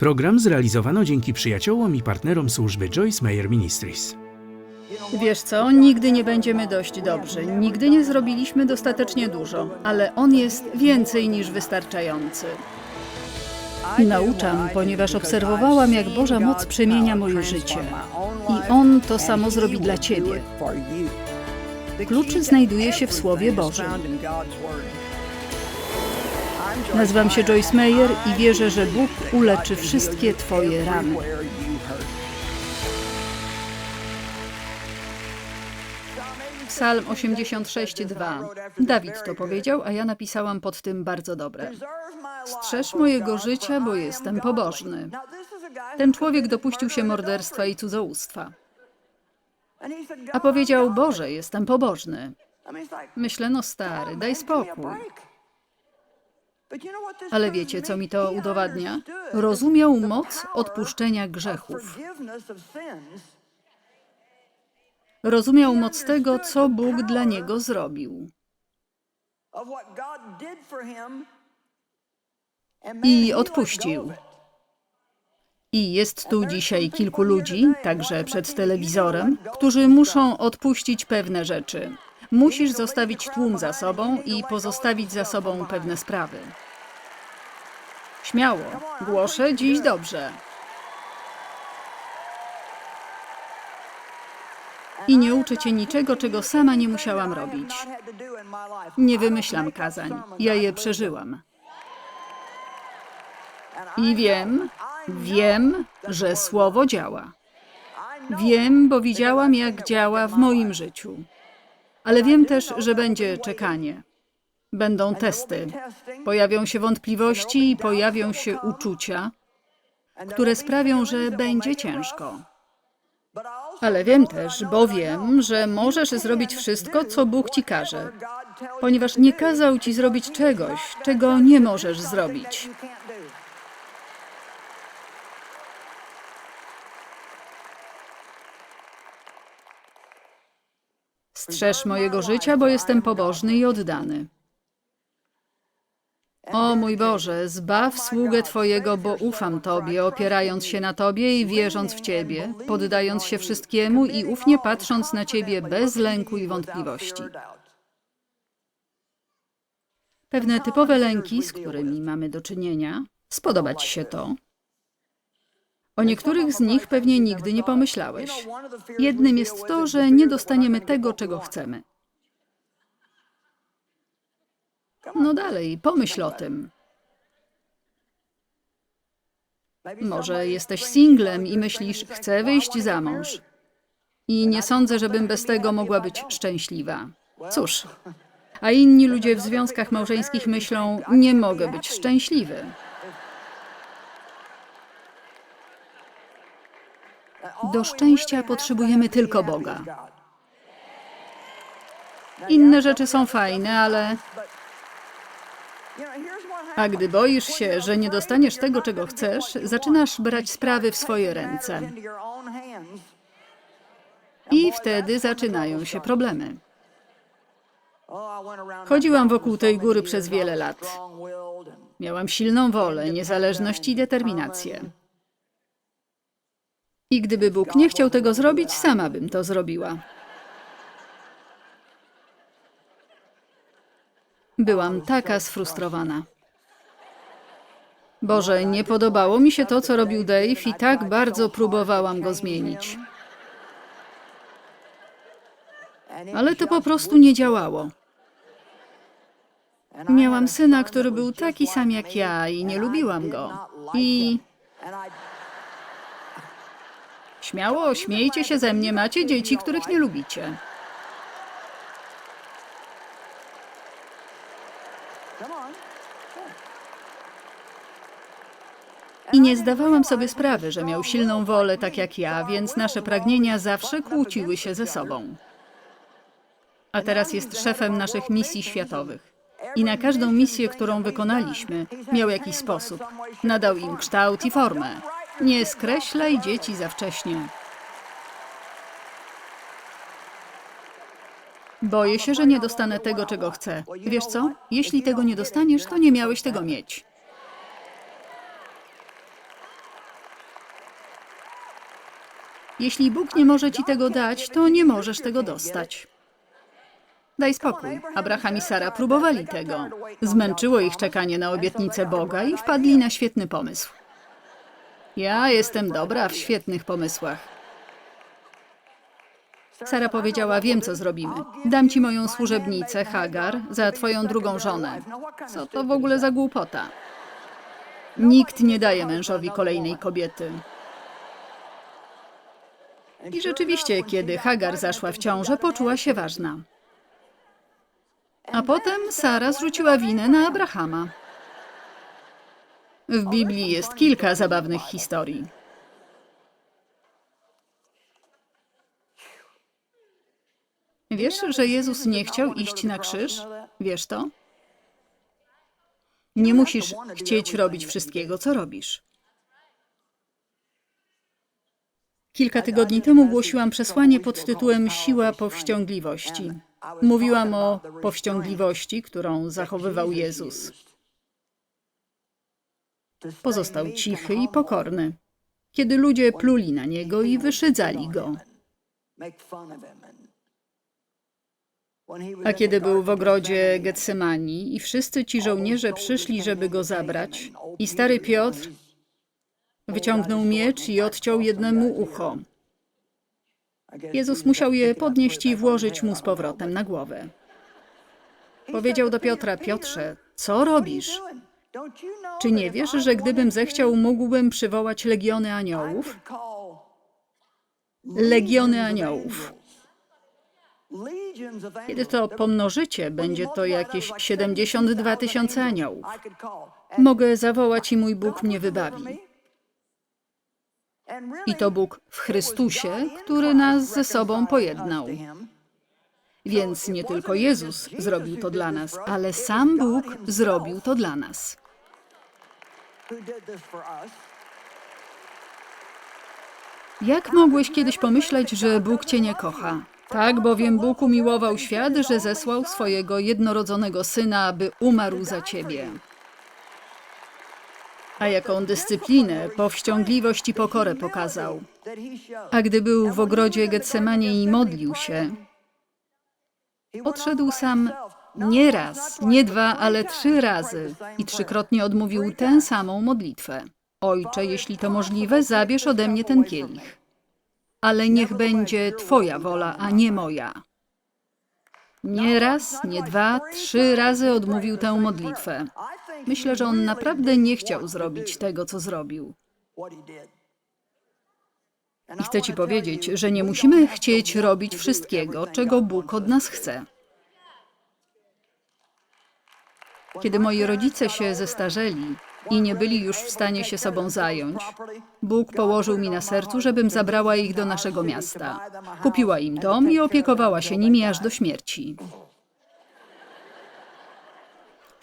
Program zrealizowano dzięki przyjaciołom i partnerom służby Joyce Meyer Ministries. Wiesz co, nigdy nie będziemy dość dobrzy, nigdy nie zrobiliśmy dostatecznie dużo, ale On jest więcej niż wystarczający. Nauczam, ponieważ obserwowałam, jak Boża moc przemienia moje życie. I On to samo zrobi dla Ciebie. Klucz znajduje się w Słowie Bożym. Nazywam się Joyce Meyer i wierzę, że Bóg uleczy wszystkie Twoje rany. Psalm 86:2. Dawid to powiedział, a ja napisałam pod tym bardzo dobre. Strzeż mojego życia, bo jestem pobożny. Ten człowiek dopuścił się morderstwa i cudzołóstwa. A powiedział: Boże, jestem pobożny. Myślę, no stary, daj spokój. Ale wiecie, co mi to udowadnia? Rozumiał moc odpuszczenia grzechów. Rozumiał moc tego, co Bóg dla niego zrobił. I odpuścił. I jest tu dzisiaj kilku ludzi, także przed telewizorem, którzy muszą odpuścić pewne rzeczy. Musisz zostawić tłum za sobą i pozostawić za sobą pewne sprawy. Śmiało, głoszę dziś dobrze. I nie uczę cię niczego, czego sama nie musiałam robić. Nie wymyślam kazań, ja je przeżyłam. I wiem, wiem, że słowo działa. Wiem, bo widziałam, jak działa w moim życiu. Ale wiem też, że będzie czekanie. Będą testy. Pojawią się wątpliwości i pojawią się uczucia, które sprawią, że będzie ciężko. Ale wiem też, bo wiem, że możesz zrobić wszystko, co Bóg ci każe, ponieważ nie kazał ci zrobić czegoś, czego nie możesz zrobić. Strzeż mojego życia, bo jestem pobożny i oddany. O mój Boże, zbaw sługę Twojego, bo ufam Tobie, opierając się na Tobie i wierząc w Ciebie, poddając się wszystkiemu i ufnie patrząc na Ciebie bez lęku i wątpliwości. Pewne typowe lęki, z którymi mamy do czynienia, spodoba Ci się to. O niektórych z nich pewnie nigdy nie pomyślałeś. Jednym jest to, że nie dostaniemy tego, czego chcemy. No dalej, pomyśl o tym. Może jesteś singlem i myślisz, chcę wyjść za mąż. I nie sądzę, żebym bez tego mogła być szczęśliwa. Cóż, a inni ludzie w związkach małżeńskich myślą, nie mogę być szczęśliwy. Do szczęścia potrzebujemy tylko Boga. Inne rzeczy są fajne, ale a gdy boisz się, że nie dostaniesz tego, czego chcesz, zaczynasz brać sprawy w swoje ręce. I wtedy zaczynają się problemy. Chodziłam wokół tej góry przez wiele lat. Miałam silną wolę, niezależność i determinację. I gdyby Bóg nie chciał tego zrobić, sama bym to zrobiła. Byłam taka sfrustrowana. Boże, nie podobało mi się to, co robił Dave, i tak bardzo próbowałam go zmienić. Ale to po prostu nie działało. Miałam syna, który był taki sam jak ja i nie lubiłam go. I śmiało, śmiejcie się ze mnie, macie dzieci, których nie lubicie. Nie zdawałam sobie sprawy, że miał silną wolę tak jak ja, więc nasze pragnienia zawsze kłóciły się ze sobą. A teraz jest szefem naszych misji światowych. I na każdą misję, którą wykonaliśmy, miał jakiś sposób. Nadał im kształt i formę. Nie skreślaj dzieci za wcześnie. Boję się, że nie dostanę tego, czego chcę. Wiesz co? Jeśli tego nie dostaniesz, to nie miałeś tego mieć. Jeśli Bóg nie może ci tego dać, to nie możesz tego dostać. Daj spokój. Abraham i Sara próbowali tego. Zmęczyło ich czekanie na obietnicę Boga i wpadli na świetny pomysł. Ja jestem dobra w świetnych pomysłach. Sara powiedziała: Wiem, co zrobimy. Dam ci moją służebnicę, Hagar, za twoją drugą żonę. Co to w ogóle za głupota? Nikt nie daje mężowi kolejnej kobiety. I rzeczywiście, kiedy Hagar zaszła w ciążę, poczuła się ważna. A potem Sara zrzuciła winę na Abrahama. W Biblii jest kilka zabawnych historii. Wiesz, że Jezus nie chciał iść na krzyż? Wiesz to? Nie musisz chcieć robić wszystkiego, co robisz. Kilka tygodni temu głosiłam przesłanie pod tytułem Siła powściągliwości. Mówiłam o powściągliwości, którą zachowywał Jezus. Pozostał cichy i pokorny, kiedy ludzie pluli na niego i wyszydzali go. A kiedy był w ogrodzie Getsemani i wszyscy ci żołnierze przyszli, żeby go zabrać, i stary Piotr wyciągnął miecz i odciął jednemu ucho. Jezus musiał je podnieść i włożyć mu z powrotem na głowę. Powiedział do Piotra: Piotrze, co robisz? Czy nie wiesz, że gdybym zechciał, mógłbym przywołać legiony aniołów? Legiony aniołów. Kiedy to pomnożycie, będzie to jakieś 72 tysiące aniołów. Mogę zawołać i mój Bóg mnie wybawi. I to Bóg w Chrystusie, który nas ze sobą pojednał. Więc nie tylko Jezus zrobił to dla nas, ale sam Bóg zrobił to dla nas. Jak mogłeś kiedyś pomyśleć, że Bóg cię nie kocha? Tak, bowiem Bóg umiłował świat, że zesłał swojego jednorodzonego syna, aby umarł za ciebie. A jaką dyscyplinę, powściągliwość i pokorę pokazał. A gdy był w ogrodzie Getsemanie i modlił się, odszedł sam nie raz, nie dwa, ale trzy razy i trzykrotnie odmówił tę samą modlitwę. Ojcze, jeśli to możliwe, zabierz ode mnie ten kielich. Ale niech będzie Twoja wola, a nie moja. Nie raz, nie dwa, trzy razy odmówił tę modlitwę. Myślę, że on naprawdę nie chciał zrobić tego, co zrobił. I chcę ci powiedzieć, że nie musimy chcieć robić wszystkiego, czego Bóg od nas chce. Kiedy moi rodzice się zestarzeli i nie byli już w stanie się sobą zająć, Bóg położył mi na sercu, żebym zabrała ich do naszego miasta. Kupiła im dom i opiekowała się nimi aż do śmierci.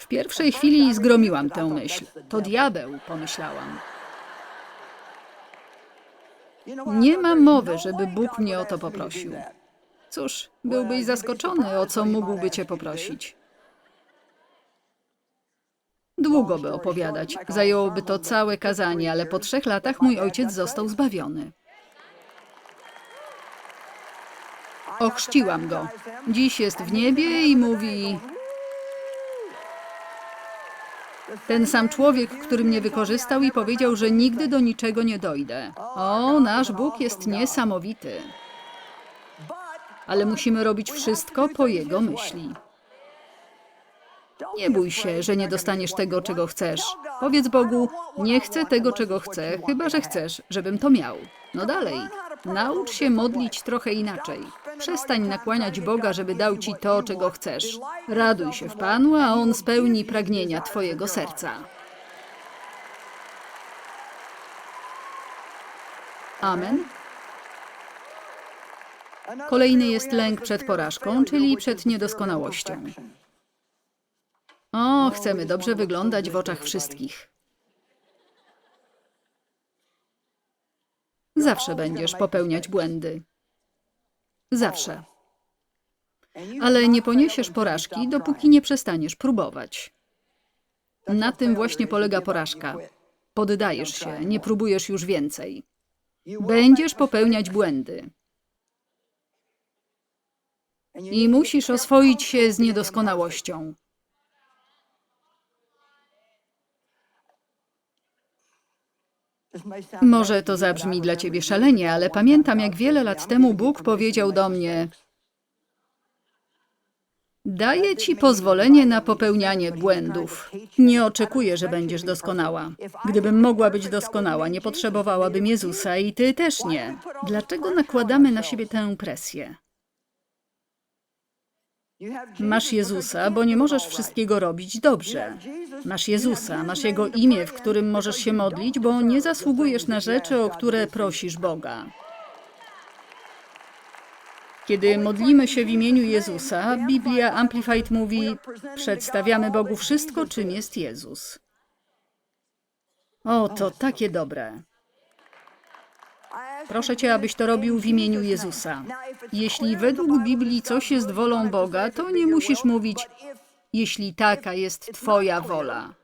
W pierwszej chwili zgromiłam tę myśl. To diabeł, pomyślałam. Nie ma mowy, żeby Bóg mnie o to poprosił. Cóż, byłbyś zaskoczony, o co mógłby cię poprosić. Długo by opowiadać, zajęłoby to całe kazanie, ale po trzech latach mój ojciec został zbawiony. Ochrzciłam go. Dziś jest w niebie i mówi: Ten sam człowiek, który mnie wykorzystał i powiedział, że nigdy do niczego nie dojdę. O, nasz Bóg jest niesamowity. Ale musimy robić wszystko po Jego myśli. Nie bój się, że nie dostaniesz tego, czego chcesz. Powiedz Bogu, nie chcę tego, czego chcę, chyba że chcesz, żebym to miał. No dalej, naucz się modlić trochę inaczej. Przestań nakłaniać Boga, żeby dał ci to, czego chcesz. Raduj się w Panu, a On spełni pragnienia Twojego serca. Amen. Kolejny jest lęk przed porażką, czyli przed niedoskonałością. O, chcemy dobrze wyglądać w oczach wszystkich. Zawsze będziesz popełniać błędy. Zawsze. Ale nie poniesiesz porażki, dopóki nie przestaniesz próbować. Na tym właśnie polega porażka. Poddajesz się, nie próbujesz już więcej. Będziesz popełniać błędy i musisz oswoić się z niedoskonałością. Może to zabrzmi dla ciebie szalenie, ale pamiętam, jak wiele lat temu Bóg powiedział do mnie: Daję ci pozwolenie na popełnianie błędów. Nie oczekuję, że będziesz doskonała. Gdybym mogła być doskonała, nie potrzebowałabym Jezusa i ty też nie. Dlaczego nakładamy na siebie tę presję? Masz Jezusa, bo nie możesz wszystkiego robić dobrze. Masz Jezusa, masz Jego imię, w którym możesz się modlić, bo nie zasługujesz na rzeczy, o które prosisz Boga. Kiedy modlimy się w imieniu Jezusa, Biblia Amplified mówi: Przedstawiamy Bogu wszystko, czym jest Jezus. O, to takie dobre. Proszę cię, abyś to robił w imieniu Jezusa. Jeśli według Biblii coś jest wolą Boga, to nie musisz mówić, jeśli taka jest Twoja wola.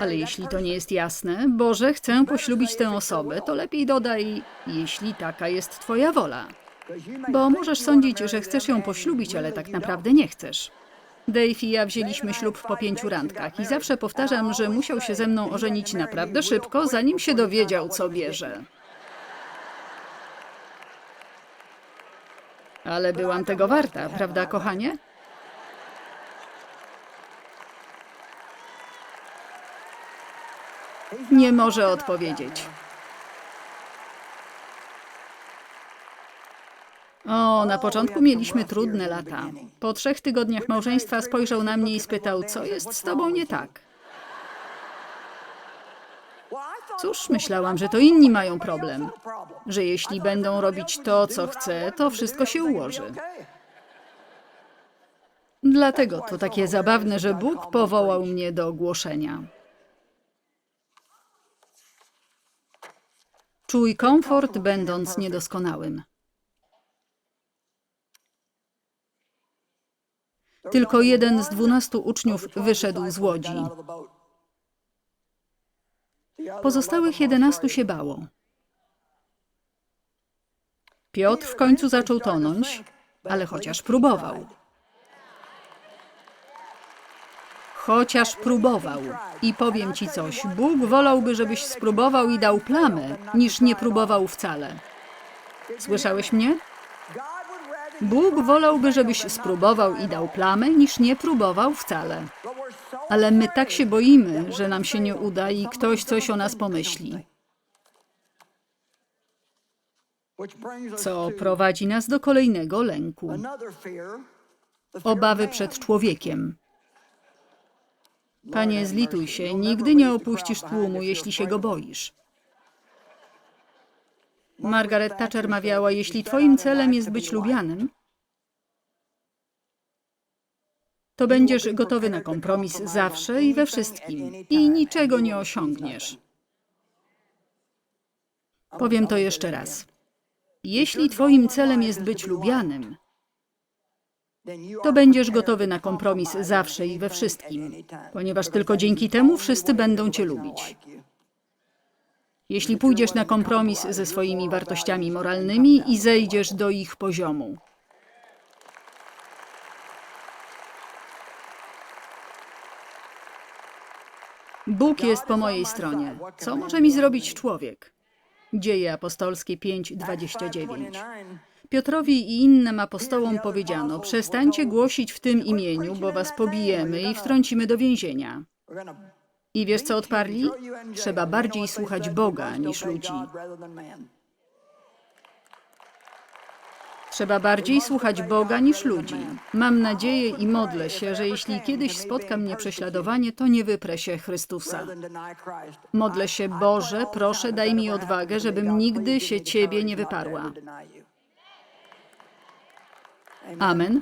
Ale jeśli to nie jest jasne, Boże, chcę poślubić tę osobę, to lepiej dodaj, jeśli taka jest Twoja wola. Bo możesz sądzić, że chcesz ją poślubić, ale tak naprawdę nie chcesz. Dave i ja wzięliśmy ślub po pięciu randkach i zawsze powtarzam, że musiał się ze mną ożenić naprawdę szybko, zanim się dowiedział, co bierze. Ale byłam tego warta, prawda, kochanie? Nie może odpowiedzieć. O, na początku mieliśmy trudne lata. Po trzech tygodniach małżeństwa spojrzał na mnie i spytał, co jest z tobą nie tak. Cóż, myślałam, że to inni mają problem. Że jeśli będą robić to, co chcę, to wszystko się ułoży. Dlatego to takie zabawne, że Bóg powołał mnie do ogłoszenia. Czuj komfort, będąc niedoskonałym. Tylko jeden z dwunastu uczniów wyszedł z łodzi. Pozostałych jedenastu się bało. Piotr w końcu zaczął tonąć, ale chociaż próbował. Chociaż próbował. I powiem ci coś, Bóg wolałby, żebyś spróbował i dał plamy, niż nie próbował wcale. Słyszałeś mnie? Bóg wolałby, żebyś spróbował i dał plamy, niż nie próbował wcale. Ale my tak się boimy, że nam się nie uda i ktoś coś o nas pomyśli. Co prowadzi nas do kolejnego lęku obawy przed człowiekiem. Panie, zlituj się, nigdy nie opuścisz tłumu, jeśli się go boisz. Margaret Thatcher mawiała, jeśli twoim celem jest być lubianym, to będziesz gotowy na kompromis zawsze i we wszystkim i niczego nie osiągniesz. Powiem to jeszcze raz. Jeśli twoim celem jest być lubianym, to będziesz gotowy na kompromis zawsze i we wszystkim, ponieważ tylko dzięki temu wszyscy będą cię lubić. Jeśli pójdziesz na kompromis ze swoimi wartościami moralnymi i zejdziesz do ich poziomu. Bóg jest po mojej stronie. Co może mi zrobić człowiek? Dzieje apostolskie 5:29. Piotrowi i innym apostołom powiedziano: Przestańcie głosić w tym imieniu, bo was pobijemy i wtrącimy do więzienia. I wiesz co odparli? Trzeba bardziej słuchać Boga niż ludzi. Trzeba bardziej słuchać Boga niż ludzi. Mam nadzieję i modlę się, że jeśli kiedyś spotka mnie prześladowanie, to nie wyprę się Chrystusa. Modlę się, Boże, proszę, daj mi odwagę, żebym nigdy się Ciebie nie wyparła. Amen.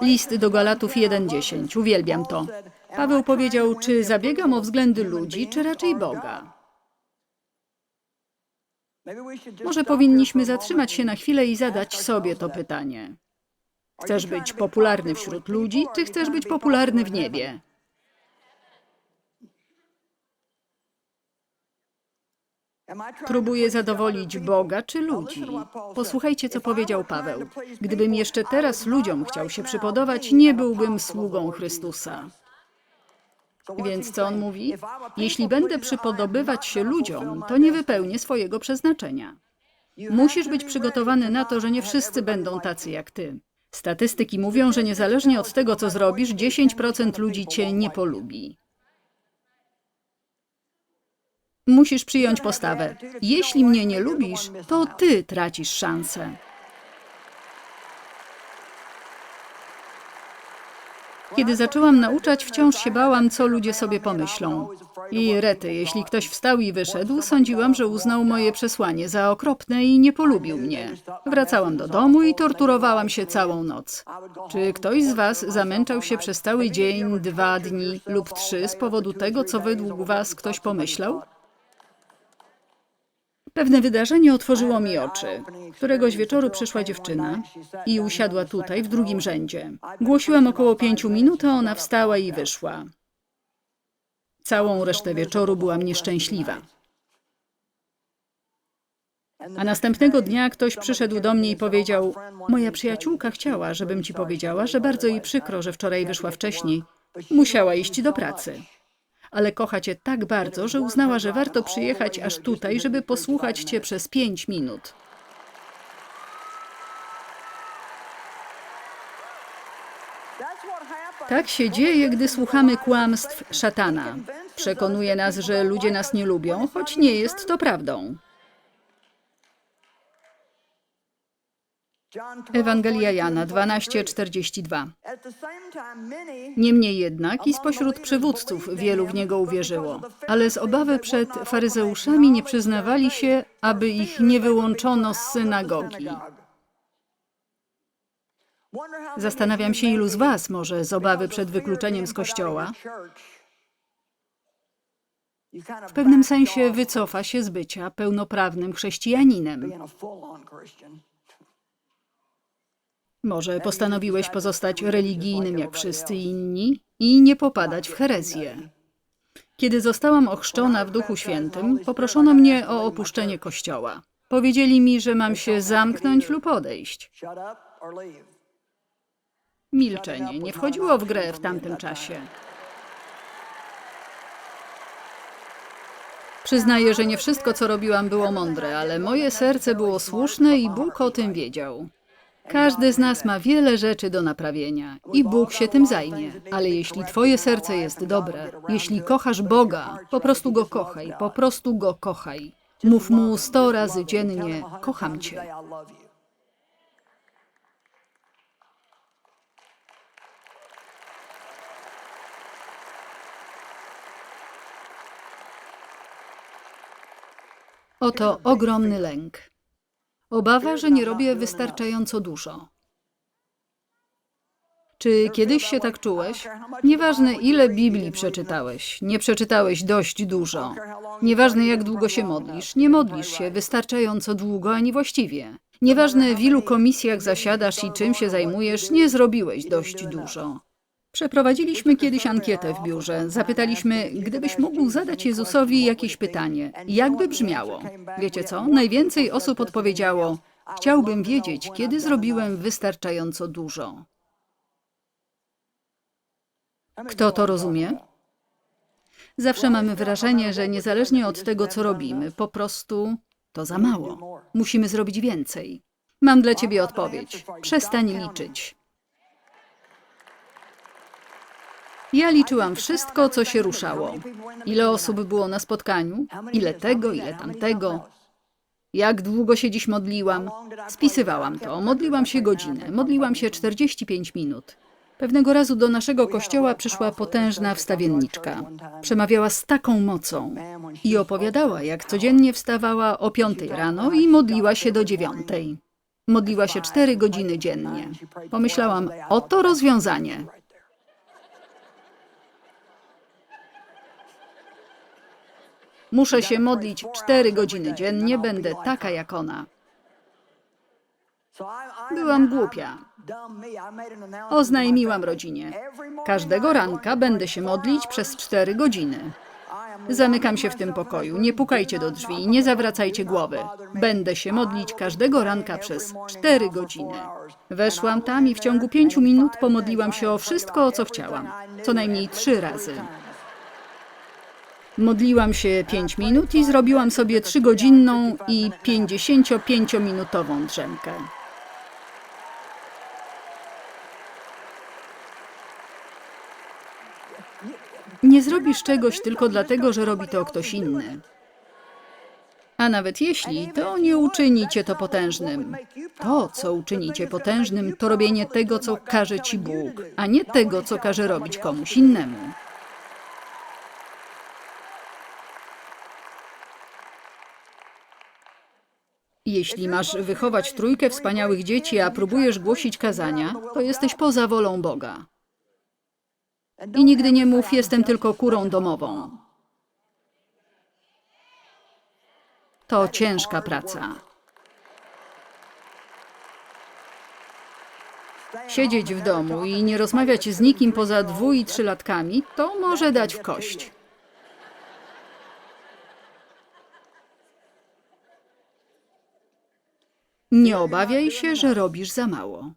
List do Galatów 1:10. Uwielbiam to. Paweł powiedział, czy zabiegam o względy ludzi, czy raczej Boga? Może powinniśmy zatrzymać się na chwilę i zadać sobie to pytanie. Chcesz być popularny wśród ludzi, czy chcesz być popularny w niebie? Próbuję zadowolić Boga czy ludzi. Posłuchajcie, co powiedział Paweł. Gdybym jeszcze teraz ludziom chciał się przypodobać, nie byłbym sługą Chrystusa. Więc co on mówi? Jeśli będę przypodobywać się ludziom, to nie wypełnię swojego przeznaczenia. Musisz być przygotowany na to, że nie wszyscy będą tacy jak ty. Statystyki mówią, że niezależnie od tego, co zrobisz, 10% ludzi cię nie polubi. Musisz przyjąć postawę. Jeśli mnie nie lubisz, to ty tracisz szansę. Kiedy zaczęłam nauczać, wciąż się bałam, co ludzie sobie pomyślą. I rety, jeśli ktoś wstał i wyszedł, sądziłam, że uznał moje przesłanie za okropne i nie polubił mnie. Wracałam do domu i torturowałam się całą noc. Czy ktoś z Was zamęczał się przez cały dzień, dwa dni lub trzy z powodu tego, co według Was ktoś pomyślał? Pewne wydarzenie otworzyło mi oczy. Któregoś wieczoru przyszła dziewczyna i usiadła tutaj w drugim rzędzie. Głosiłam około pięciu minut, a ona wstała i wyszła. Całą resztę wieczoru byłam nieszczęśliwa. A następnego dnia ktoś przyszedł do mnie i powiedział: Moja przyjaciółka chciała, żebym ci powiedziała, że bardzo jej przykro, że wczoraj wyszła wcześniej. Musiała iść do pracy. Ale kocha cię tak bardzo, że uznała, że warto przyjechać aż tutaj, żeby posłuchać cię przez pięć minut. Tak się dzieje, gdy słuchamy kłamstw szatana. Przekonuje nas, że ludzie nas nie lubią, choć nie jest to prawdą. Ewangelia Jana 12:42. Niemniej jednak i spośród przywódców wielu w niego uwierzyło, ale z obawy przed faryzeuszami nie przyznawali się, aby ich nie wyłączono z synagogi. Zastanawiam się, ilu z Was może z obawy przed wykluczeniem z kościoła w pewnym sensie wycofa się z bycia pełnoprawnym chrześcijaninem. Może postanowiłeś pozostać religijnym jak wszyscy inni i nie popadać w herezję. Kiedy zostałam ochrzczona w Duchu Świętym, poproszono mnie o opuszczenie kościoła. Powiedzieli mi, że mam się zamknąć lub odejść. Milczenie nie wchodziło w grę w tamtym czasie. Przyznaję, że nie wszystko, co robiłam, było mądre, ale moje serce było słuszne i Bóg o tym wiedział. Każdy z nas ma wiele rzeczy do naprawienia i Bóg się tym zajmie. Ale jeśli Twoje serce jest dobre, jeśli kochasz Boga, po prostu go kochaj, po prostu go kochaj. Mów mu sto razy dziennie: Kocham Cię. Oto ogromny lęk. Obawa, że nie robię wystarczająco dużo. Czy kiedyś się tak czułeś? Nieważne ile Biblii przeczytałeś, nie przeczytałeś dość dużo. Nieważne jak długo się modlisz, nie modlisz się wystarczająco długo ani właściwie. Nieważne w ilu komisjach zasiadasz i czym się zajmujesz, nie zrobiłeś dość dużo. Przeprowadziliśmy kiedyś ankietę w biurze. Zapytaliśmy, gdybyś mógł zadać Jezusowi jakieś pytanie, jak by brzmiało? Wiecie co? Najwięcej osób odpowiedziało: Chciałbym wiedzieć, kiedy zrobiłem wystarczająco dużo. Kto to rozumie? Zawsze mamy wrażenie, że niezależnie od tego, co robimy, po prostu to za mało. Musimy zrobić więcej. Mam dla ciebie odpowiedź. Przestań liczyć. Ja liczyłam wszystko, co się ruszało. Ile osób było na spotkaniu, ile tego, ile tamtego. Jak długo się dziś modliłam? Spisywałam to. Modliłam się godzinę, modliłam się 45 minut. Pewnego razu do naszego kościoła przyszła potężna wstawienniczka. Przemawiała z taką mocą i opowiadała, jak codziennie wstawała o 5 rano i modliła się do dziewiątej. Modliła się 4 godziny dziennie. Pomyślałam, oto rozwiązanie. Muszę się modlić cztery godziny dziennie, będę taka jak ona. Byłam głupia. Oznajmiłam rodzinie. Każdego ranka będę się modlić przez cztery godziny. Zamykam się w tym pokoju. Nie pukajcie do drzwi, nie zawracajcie głowy. Będę się modlić każdego ranka przez cztery godziny. Weszłam tam i w ciągu pięciu minut pomodliłam się o wszystko, o co chciałam. Co najmniej trzy razy. Modliłam się pięć minut i zrobiłam sobie trzygodzinną i pięćdziesięciopięciominutową drzemkę. Nie zrobisz czegoś tylko dlatego, że robi to ktoś inny. A nawet jeśli, to nie uczyni cię to potężnym. To, co uczyni cię potężnym, to robienie tego, co każe ci Bóg, a nie tego, co każe robić komuś innemu. Jeśli masz wychować trójkę wspaniałych dzieci, a próbujesz głosić kazania, to jesteś poza wolą Boga. I nigdy nie mów, jestem tylko kurą domową. To ciężka praca. Siedzieć w domu i nie rozmawiać z nikim poza dwu i trzylatkami, to może dać w kość. Nie obawiaj się, że robisz za mało.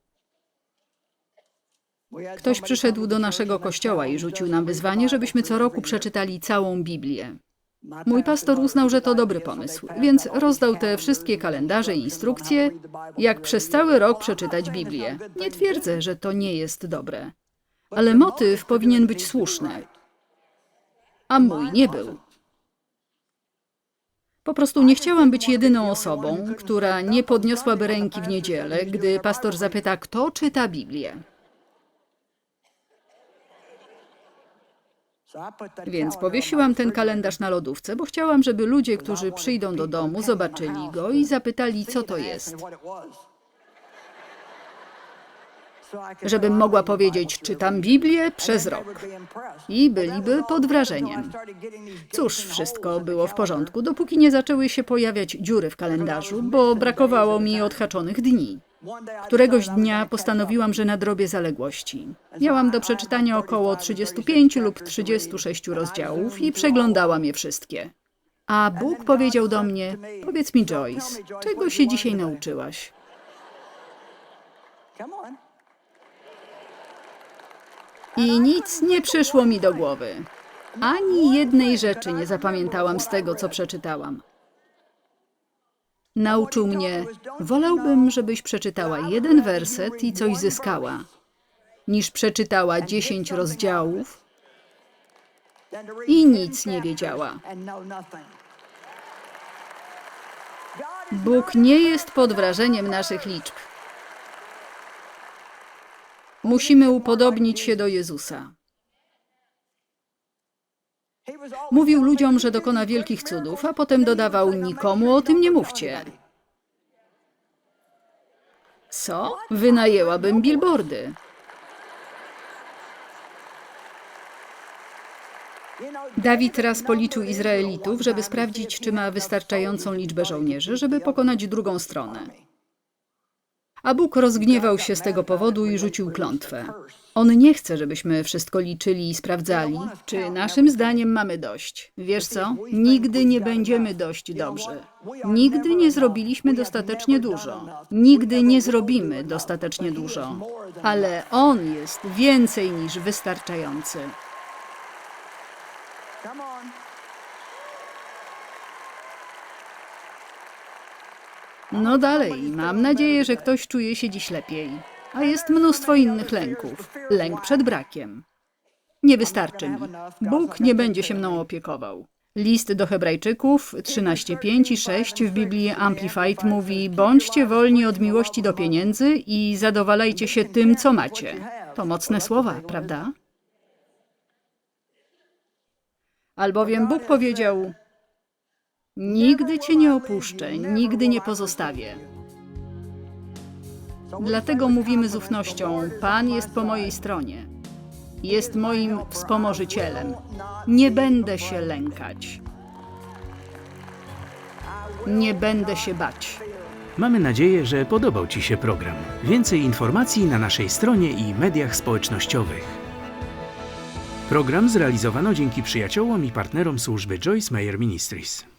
Ktoś przyszedł do naszego kościoła i rzucił nam wyzwanie, żebyśmy co roku przeczytali całą Biblię. Mój pastor uznał, że to dobry pomysł, więc rozdał te wszystkie kalendarze i instrukcje, jak przez cały rok przeczytać Biblię. Nie twierdzę, że to nie jest dobre, ale motyw powinien być słuszny. A mój nie był. Po prostu nie chciałam być jedyną osobą, która nie podniosłaby ręki w niedzielę, gdy pastor zapyta, kto czyta Biblię. Więc powiesiłam ten kalendarz na lodówce, bo chciałam, żeby ludzie, którzy przyjdą do domu, zobaczyli go i zapytali, co to jest. Żebym mogła powiedzieć, czytam Biblię przez rok. I byliby pod wrażeniem. Cóż, wszystko było w porządku, dopóki nie zaczęły się pojawiać dziury w kalendarzu, bo brakowało mi odhaczonych dni. Któregoś dnia postanowiłam, że nadrobię zaległości. Miałam do przeczytania około 35 lub 36 rozdziałów i przeglądałam je wszystkie. A Bóg powiedział do mnie: Powiedz mi, Joyce, czego się dzisiaj nauczyłaś? I nic nie przyszło mi do głowy. Ani jednej rzeczy nie zapamiętałam z tego, co przeczytałam. Nauczył mnie, wolałbym, żebyś przeczytała jeden werset i coś zyskała, niż przeczytała dziesięć rozdziałów i nic nie wiedziała. Bóg nie jest pod wrażeniem naszych liczb. Musimy upodobnić się do Jezusa. Mówił ludziom, że dokona wielkich cudów, a potem dodawał: Nikomu o tym nie mówcie. Co? Wynajęłabym billboardy. Dawid raz policzył Izraelitów, żeby sprawdzić, czy ma wystarczającą liczbę żołnierzy, żeby pokonać drugą stronę. A Bóg rozgniewał się z tego powodu i rzucił klątwę. On nie chce, żebyśmy wszystko liczyli i sprawdzali, czy naszym zdaniem mamy dość. Wiesz co? Nigdy nie będziemy dość dobrzy. Nigdy nie zrobiliśmy dostatecznie dużo. Nigdy nie zrobimy dostatecznie dużo. Ale On jest więcej niż wystarczający. No dalej, mam nadzieję, że ktoś czuje się dziś lepiej. A jest mnóstwo innych lęków. Lęk przed brakiem. Nie wystarczy mi. Bóg nie będzie się mną opiekował. List do Hebrajczyków 13:5 i 6 w Biblii Amplified mówi: Bądźcie wolni od miłości do pieniędzy i zadowalajcie się tym, co macie. To mocne słowa, prawda? Albowiem Bóg powiedział: Nigdy cię nie opuszczę, nigdy nie pozostawię. Dlatego mówimy z ufnością: Pan jest po mojej stronie. Jest moim wspomożycielem. Nie będę się lękać. Nie będę się bać. Mamy nadzieję, że podobał Ci się program. Więcej informacji na naszej stronie i mediach społecznościowych. Program zrealizowano dzięki przyjaciołom i partnerom służby Joyce Meyer Ministries.